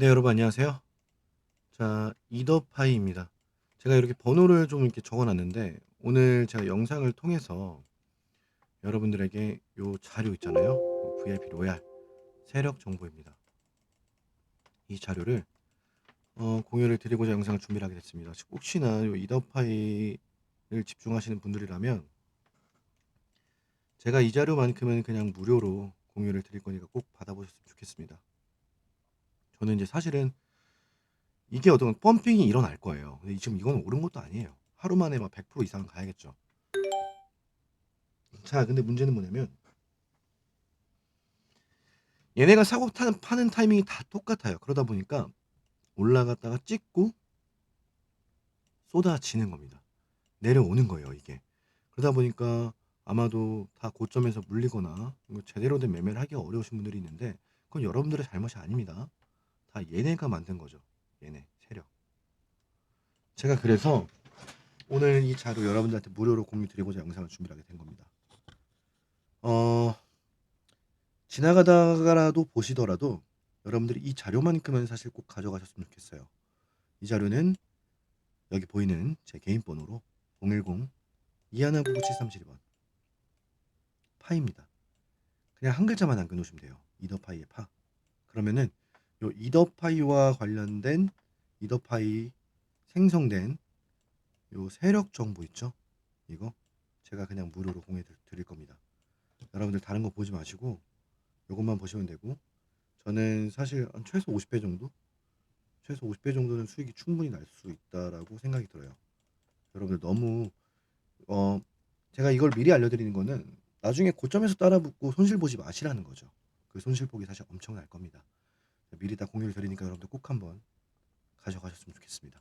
네, 여러분 안녕하세요. 자, 이더파이입니다. 제가 이렇게 번호를 좀 이렇게 적어 놨는데 오늘 제가 영상을 통해서 여러분들에게 요 자료 있잖아요. 요 VIP 로얄 세력 정보입니다. 이 자료를 어, 공유를 드리고자 영상을 준비를 하게 됐습니다. 혹시나 요 이더파이를 집중하시는 분들이라면 제가 이 자료만큼은 그냥 무료로 공유를 드릴 거니까 꼭 받아보셨으면 좋겠습니다. 저는 이제 사실은 이게 어떤 펌핑이 일어날 거예요. 근데 지금 이건 옳은 것도 아니에요. 하루 만에 막 100% 이상 가야겠죠. 자, 근데 문제는 뭐냐면 얘네가 사고 타, 파는 타이밍이 다 똑같아요. 그러다 보니까 올라갔다가 찍고 쏟아지는 겁니다. 내려오는 거예요, 이게. 그러다 보니까 아마도 다 고점에서 물리거나 뭐 제대로 된 매매를 하기 어려우신 분들이 있는데 그건 여러분들의 잘못이 아닙니다. 다 얘네가 만든 거죠. 얘네 세력. 제가 그래서 오늘 이 자료 여러분들한테 무료로 공유 드리고자 영상을 준비하게 된 겁니다. 어 지나가다가라도 보시더라도 여러분들이 이 자료만큼은 사실 꼭 가져가셨으면 좋겠어요. 이 자료는 여기 보이는 제 개인 번호로 010 21997372번 파입니다. 그냥 한 글자만 남겨 놓으시면 돼요. 이더파이의 파. 그러면은 요 이더파이와 관련된 이더파이 생성된 요 세력 정보 있죠? 이거 제가 그냥 무료로 공유 드- 드릴 겁니다. 여러분들 다른 거 보지 마시고 요것만 보시면 되고 저는 사실 한 최소 50배 정도 최소 50배 정도는 수익이 충분히 날 수 있다라고 생각이 들어요. 여러분들 너무 어 제가 이걸 미리 알려드리는 거는 나중에 고점에서 따라붙고 손실 보지 마시라는 거죠. 그 손실 폭이 사실 엄청날 겁니다. 미리 다 공유를 드리니까 여러분들 꼭 한번 가져가셨으면 좋겠습니다.